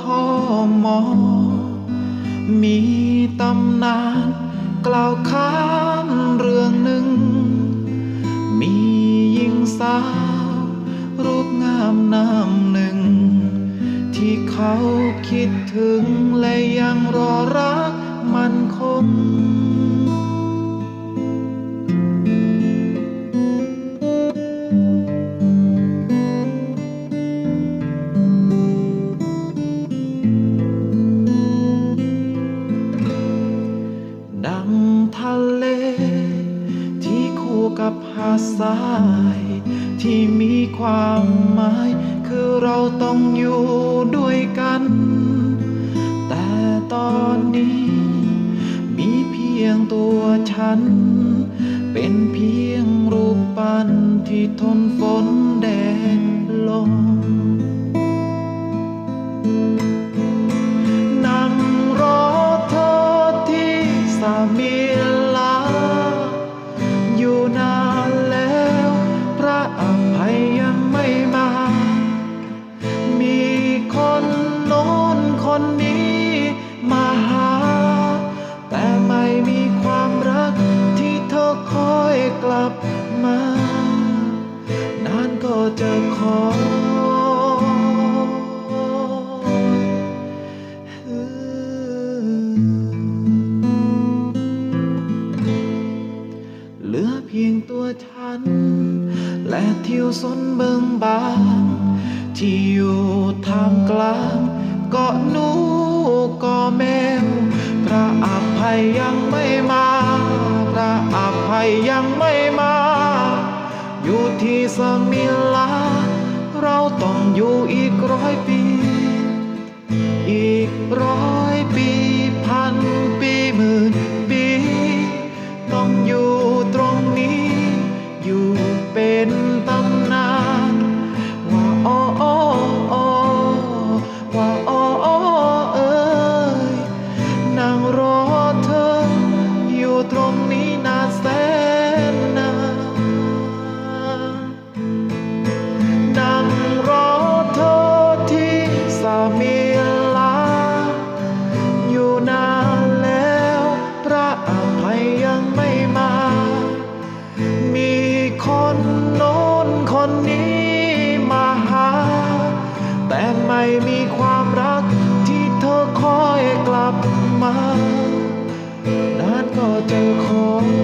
ทอมมีตำนานกล่าวค้านเรื่องหนึ่ง มียิงสาว รูปงามนามหนึ่ง ที่เขาคิดถึงและยังรอรักมันคง ขับหาษาย ที่มีความหมาย คือเราต้องอยู่ด้วยกัน แต่ตอนนี้ มีเพียงตัวฉัน เป็นเพียงรูปปั้นที่ทนฝน นานแล้ว พระอภัยยังไม่มา มีคนโน้นคนนี้มาหา แต่ไม่มีความรักที่เธอคอยกลับมา นานก็จะขอ เหลือเพียงตัวฉัน และทิวสนเบิงบานที่อยู่ท่ามกลางเกาะนูเกาะแมว พระอภัยยังไม่มา พระอภัยยังไม่มา อยู่ที่สมิลา เราต้องอยู่อีกร้อยปี ไม่มีความรักที่เธอคอยกลับมา นานก็จะคอย